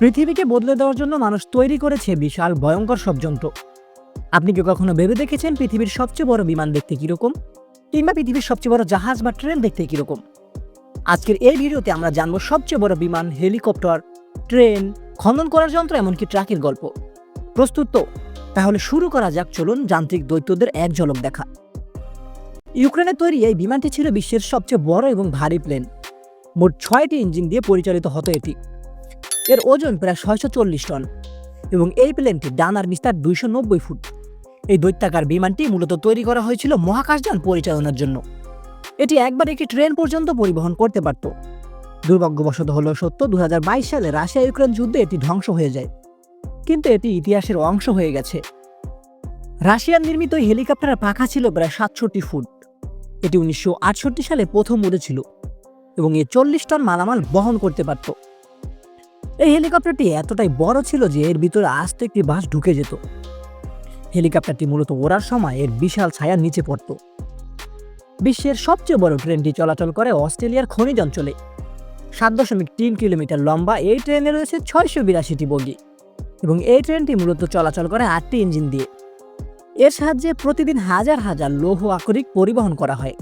পৃথিবীকে বদলে দেওয়ার জন্য মানুষ তৈরি করেছে বিশাল ভয়ঙ্কর সব যন্ত্র। আপনি কি কখনো ভেবে দেখেছেন পৃথিবীর সবচেয়ে বড় বিমান দেখতে কীরকম? কিংবা পৃথিবীর সবচেয়ে বড় জাহাজ বা ট্রেন দেখতে কীরকম? আজকের এই ভিডিওতে আমরা জানব সবচেয়ে বড় বিমান, হেলিকপ্টার, ট্রেন, খনন করার যন্ত্র, এমনকি ট্রাকের গল্প। প্রস্তুত তো? তাহলে শুরু করা যাক, চলুন যান্ত্রিক দৈত্যদের এক ঝলক দেখা। ইউক্রেনের তৈরি এই বিমানটি ছিল বিশ্বের সবচেয়ে বড় এবং ভারী প্লেন। মোট ছয়টি ইঞ্জিন দিয়ে পরিচালিত হতো এটি। এর ওজন প্রায় ছয়শো চল্লিশ টন এবং এই প্লেনটি ডানার বিস্তার দুইশো নব্বই ফুট। এই দৈত্যাকার বিমানটি মূলত তৈরি করা হয়েছিল মহাকাশযান পরিচালনার জন্য। এটি একবার একটি ট্রেন পর্যন্ত পরিবহন করতে পারত। দুর্ভাগ্যবশত হলো সত্য দু সালে রাশিয়া ইউক্রেন যুদ্ধে এটি ধ্বংস হয়ে যায়। কিন্তু এটি ইতিহাসের অংশ হয়ে গেছে। রাশিয়ার নির্মিত হেলিকপ্টারের পাখা ছিল প্রায় সাতষট্টি ফুট। এটি উনিশশো আটষট্টি সালে প্রথম উড়েছিল এবং এ চল্লিশ টন মালামাল বহন করতে পারত। এই হেলিকপ্টারটি এতটাই বড় ছিল যে এর ভিতরে আস্ত একটি বাস ঢুকে যেত। হেলিকপ্টারটি মূলত ওড়ার সময় এর বিশাল ছায়ার নিচে পড়ত। বিশ্বের সবচেয়ে বড় ট্রেনটি চলাচল করে অস্ট্রেলিয়ার খনিজ অঞ্চলে। সাত দশমিক তিন কিলোমিটার লম্বা এই ট্রেনে রয়েছে ছয়শো বিরাশিটি বগি এবং এই ট্রেনটি মূলত চলাচল করে আটটি ইঞ্জিন দিয়ে। এর সাহায্যে প্রতিদিন হাজার হাজার লৌহ আকরিক পরিবহন করা হয়।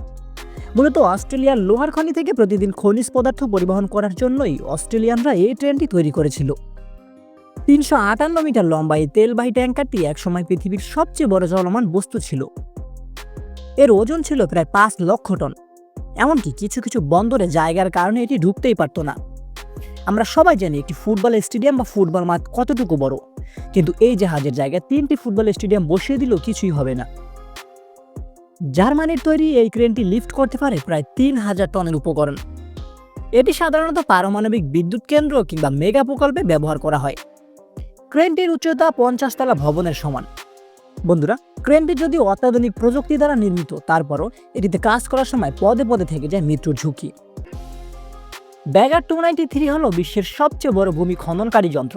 মূলত অস্ট্রেলিয়ার লোহার খনি থেকে প্রতিদিন খনিজ পদার্থ পরিবহন করার জন্যই অস্ট্রেলিয়ানরা এই ট্রেনটি তৈরি করেছিল। তিনশো আটান্ন মিটার লম্বা এই তেলবাহী ট্যাঙ্কারটি একসময় পৃথিবীর সবচেয়ে বড় চলমান বস্তু ছিল। এর ওজন ছিল প্রায় পাঁচ লক্ষ টন। এমনকি কিছু কিছু বন্দরে জায়গার কারণে এটি ঢুকতেই পারতো না। আমরা সবাই জানি একটি ফুটবল স্টেডিয়াম বা ফুটবল মাঠ কতটুকু বড়। কিন্তু এই জাহাজের জায়গায় তিনটি ফুটবল স্টেডিয়াম বসিয়ে দিলেও কিছুই হবে না। জার্মানির তৈরি এই ক্রেনটি লিফট করতে পারে প্রায় তিন হাজার টনের উপকরণ। এটি সাধারণত পারমাণবিক বিদ্যুৎ কেন্দ্র কিংবা মেগা প্রকল্পে ব্যবহার করা হয়। ক্রেনটির উচ্চতা পঞ্চাশ তলা ভবনের সমান। বন্ধুরা, ক্রেনটি যদি অত্যাধুনিক প্রযুক্তি দ্বারা নির্মিত, তারপরও এটিতে কাজ করার সময় পদে পদে থেকে যায় মৃত্যুর ঝুঁকি। ব্যাগার টু নাইনটি থ্রি হল বিশ্বের সবচেয়ে বড় ভূমি খননকারী যন্ত্র।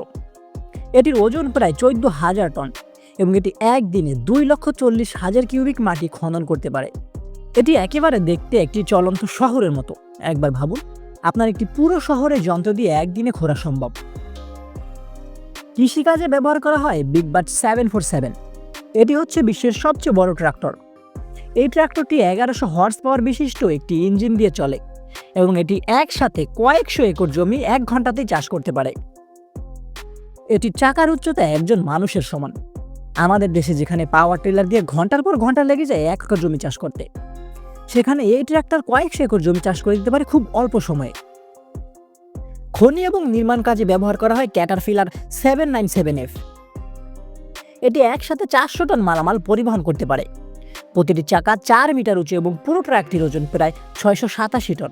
এটির ওজন প্রায় চোদ্দ হাজার টন। এবং এটি একদিনে দুই লক্ষ চল্লিশ হাজার কিউবিক মাটি খনন করতে পারে। এটি একেবারে দেখতে একটি চলন্ত শহরের মতো। একবার ভাবুন, আপনার একটি পুরো শহরে যন্ত্র দিয়ে একদিনে ঘোরা সম্ভব। কৃষিকাজে ব্যবহার করা হয় Big Bud seven four seven এটি হচ্ছে বিশ্বের সবচেয়ে বড় ট্রাক্টর। এই ট্রাক্টরটি এগারোশো হর্স পাওয়ার বিশিষ্ট একটি ইঞ্জিন দিয়ে চলে এবং এটি একসাথে কয়েকশো একর জমি এক ঘন্টাতেই চাষ করতে পারে। এটি চাকার উচ্চতা একজন মানুষের সমান। আমাদের দেশে যেখানে পাওয়ার টিলার দিয়ে ঘণ্টার পর ঘণ্টা লেগে যায় এক একর জমি চাষ করতে। সেখানে এই ট্রাক্টর কয়েকশো একর জমি চাষ করে দিতে পারে খুব অল্প সময়ে। খনি এবং নির্মাণ কাজে ব্যবহার করা হয় Caterpillar seven nine seven F এটি একসাথে চারশো টন মালামাল পরিবহন করতে পারে। প্রতিটি চাকা চার মিটার উঁচু এবং পুরো ট্র্যাকটির ওজন প্রায় ছয়শো সাতাশি টন।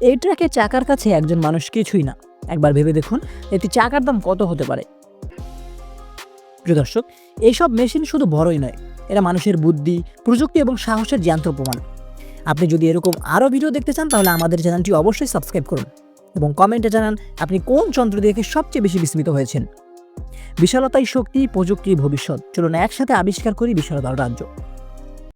এই ট্র্যাকের চাকার কাছে একজন মানুষ কিছুই না। একবার ভেবে দেখুন এটি চাকার দাম কত হতে পারে। প্রিয় দর্শক এইসব মেশিন শুধু বড়ই নয়, এরা মানুষের বুদ্ধি, প্রযুক্তি এবং সাহসের জ্যান্ত প্রমাণ। আপনি যদি এরকম আরও ভিডিও দেখতে চান, তাহলে আমাদের চ্যানেলটি অবশ্যই সাবস্ক্রাইব করুন এবং কমেন্টে জানান আপনি কোন যন্ত্র দেখে সবচেয়ে বেশি বিস্মিত হয়েছেন। বিশালতাই শক্তি, প্রযুক্তি, ভবিষ্যৎ। চলুন একসাথে আবিষ্কার করি বিশালতার রাজ্য।